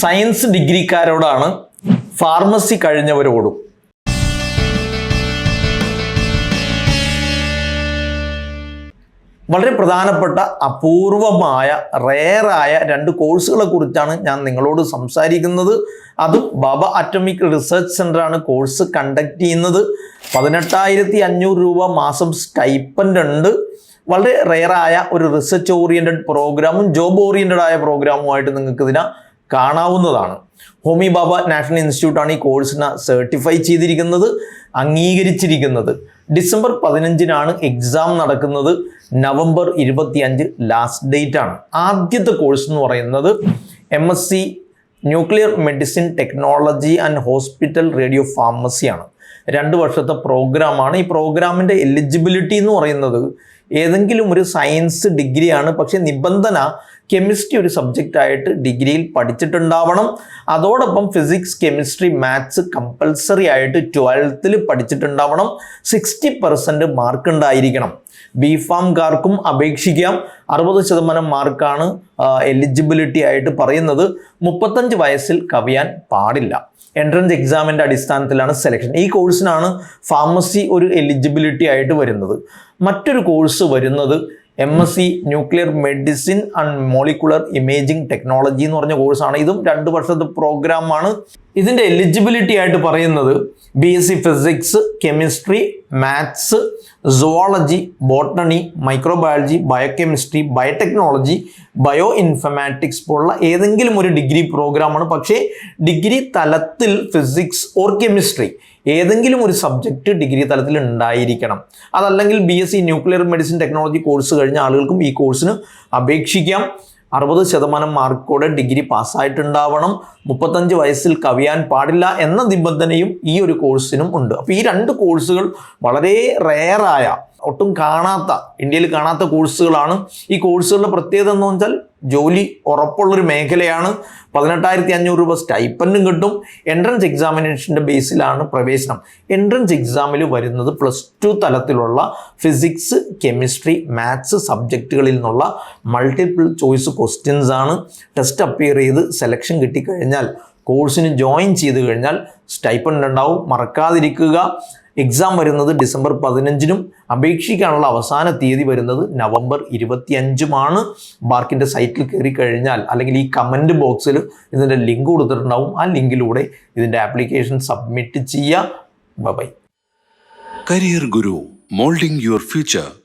Science ഡിഗ്രിക്കാരോടാണ് pharmacy കഴിഞ്ഞവരോടും. വളരെ പ്രധാനപ്പെട്ട അപൂർവമായ റെയറായ രണ്ട് കോഴ്സുകളെ കുറിച്ചാണ് ഞാൻ നിങ്ങളോട് സംസാരിക്കുന്നത്. അതും ബാബ അറ്റോമിക് റിസർച്ച് സെന്ററാണ് കോഴ്സ് കണ്ടക്ട് ചെയ്യുന്നത്. പതിനെട്ടായിരത്തി അഞ്ഞൂറ് രൂപ മാസം സ്റ്റൈപ്പന്റ് ഉണ്ട്. വളരെ റെയറായ ഒരു റിസർച്ച് ഓറിയന്റഡ് പ്രോഗ്രാമും ജോബ് ഓറിയന്റഡ് ആയ പ്രോഗ്രാമുമായിട്ട് നിങ്ങൾക്ക് ഇതിനെ കാണാവുന്നതാണ്. ഹോമി ബാബ നാഷണൽ ഇൻസ്റ്റിറ്റ്യൂട്ടാണ് ഈ കോഴ്സിനെ സർട്ടിഫൈ ചെയ്തിരിക്കുന്നത് അംഗീകരിച്ചിരിക്കുന്നത്. ഡിസംബർ പതിനഞ്ചിനാണ് എക്സാം നടക്കുന്നത്. നവംബർ ഇരുപത്തിയഞ്ച് ലാസ്റ്റ് ഡേറ്റ് ആണ്. ആദ്യത്തെ കോഴ്സ് എന്ന് പറയുന്നത് M S C nuclear medicine technology and hospital radio ഫാർമസിയാണ് രണ്ട് വർഷത്തെ പ്രോഗ്രാമാണ് ഈ പ്രോഗ്രാമിന്റെ എലിജിബിലിറ്റി എന്ന് പറയുന്നത് ഏതെങ്കിലും ഒരു സയൻസ് ഡിഗ്രിയാണ് പക്ഷേ നിബന്ധന കെമിസ്ട്രി ഒരു സബ്ജക്റ്റ് ആയിട്ട് ഡിഗ്രിയിൽ പഠിച്ചിട്ടുണ്ടാവണം. അതോടൊപ്പം ഫിസിക്സ് കെമിസ്ട്രി മാത്സ് കമ്പൽസറി ആയിട്ട് ട്വൽത്തിൽ പഠിച്ചിട്ടുണ്ടാവണം. സിക്സ്റ്റി പെർസെന്റ് മാർക്ക് ഉണ്ടായിരിക്കണം. ബി ഫാംകാർക്കും അപേക്ഷിക്കാം. അറുപത് ശതമാനം മാർക്കാണ് എലിജിബിലിറ്റി ആയിട്ട് പറയുന്നത്. മുപ്പത്തഞ്ച് വയസ്സിൽ കവിയാൻ പാടില്ല. എൻട്രൻസ് എക്സാമിന്റെ അടിസ്ഥാനത്തിലാണ് സെലക്ഷൻ ഈ കോഴ്സിനാണ് ഫാർമസി ഒരു എലിജിബിലിറ്റി ആയിട്ട് വരുന്നത്. മറ്റൊരു കോഴ്സ് വരുന്നത് M S C nuclear medicine and molecular imaging technology എന്ന് പറഞ്ഞ കോഴ്സാണ് ഇതും രണ്ട് വർഷത്തെ പ്രോഗ്രാമാണ് ഇതിന്റെ എലിജിബിലിറ്റി ആയിട്ട് പറയുന്നത് B S C physics chemistry maths zoology botany microbiology biochemistry biotechnology bio informatics പോലുള്ള ഏതെങ്കിലും ഒരു ഡിഗ്രി പ്രോഗ്രാമാണ് പക്ഷേ ഡിഗ്രി തലത്തിൽ ഫിസിക്സ് ഓർ കെമിസ്ട്രി ഏതെങ്കിലും ഒരു സബ്ജക്റ്റ് ഡിഗ്രി തലത്തിൽ ഉണ്ടായിരിക്കണം. അതല്ലെങ്കിൽ B S C nuclear medicine technology course കഴിഞ്ഞ ആളുകൾക്കും ഈ കോഴ്സിന് അപേക്ഷിക്കാം. അറുപത് ശതമാനം മാർക്കോടെ ഡിഗ്രി പാസ്സായിട്ടുണ്ടാവണം. മുപ്പത്തഞ്ച് വയസ്സിൽ കവിയാൻ പാടില്ല എന്ന നിബന്ധനയും ഈ ഒരു കോഴ്സിനും ഉണ്ട്. അപ്പോൾ ഈ രണ്ട് കോഴ്സുകൾ വളരെ റെയറായ ഒട്ടും കാണാത്ത ഇന്ത്യയിൽ കാണാത്ത കോഴ്സുകളാണ്. ഈ കോഴ്സുകളുടെ പ്രത്യേകത എന്ന് വെച്ചാൽ ജോലി ഉറപ്പുള്ളൊരു മേഖലയാണ്. പതിനെട്ടായിരത്തി അഞ്ഞൂറ് രൂപ സ്റ്റൈപ്പൻഡും കിട്ടും. എൻട്രൻസ് എക്സാമിനേഷന്റെ ബേസിലാണ് പ്രവേശനം. എൻട്രൻസ് എക്സാമിൽ വരുന്നത് പ്ലസ് ടു തലത്തിലുള്ള ഫിസിക്സ് കെമിസ്ട്രി മാത്സ് സബ്ജക്റ്റുകളിൽ നിന്നുള്ള മൾട്ടിപ്പിൾ ചോയ്സ് ക്വസ്റ്റ്യൻസ് ആണ്. ടെസ്റ്റ് അപ്പിയർ ചെയ്ത് സെലക്ഷൻ കിട്ടിക്കഴിഞ്ഞാൽ കോഴ്സിന് ജോയിൻ ചെയ്ത് കഴിഞ്ഞാൽ സ്റ്റൈപ്പൻഡ് ഉണ്ടാവും. മറക്കാതിരിക്കുക. എക്സാം വരുന്നത് ഡിസംബർ പതിനഞ്ചിനും അപേക്ഷിക്കാനുള്ള അവസാന തീയതി വരുന്നത് നവംബർ ഇരുപത്തിയഞ്ചുമാണ്. ബാർക്കിന്റെ സൈറ്റിൽ കയറി കഴിഞ്ഞാൽ അല്ലെങ്കിൽ ഈ കമന്റ് ബോക്സിൽ ഇതിന്റെ ലിങ്ക് കൊടുത്തിട്ടുണ്ടാവും. ആ ലിങ്കിലൂടെ ഇതിന്റെ ആപ്ലിക്കേഷൻ സബ്മിറ്റ് ചെയ്യുക. By Career Guru moulding your future.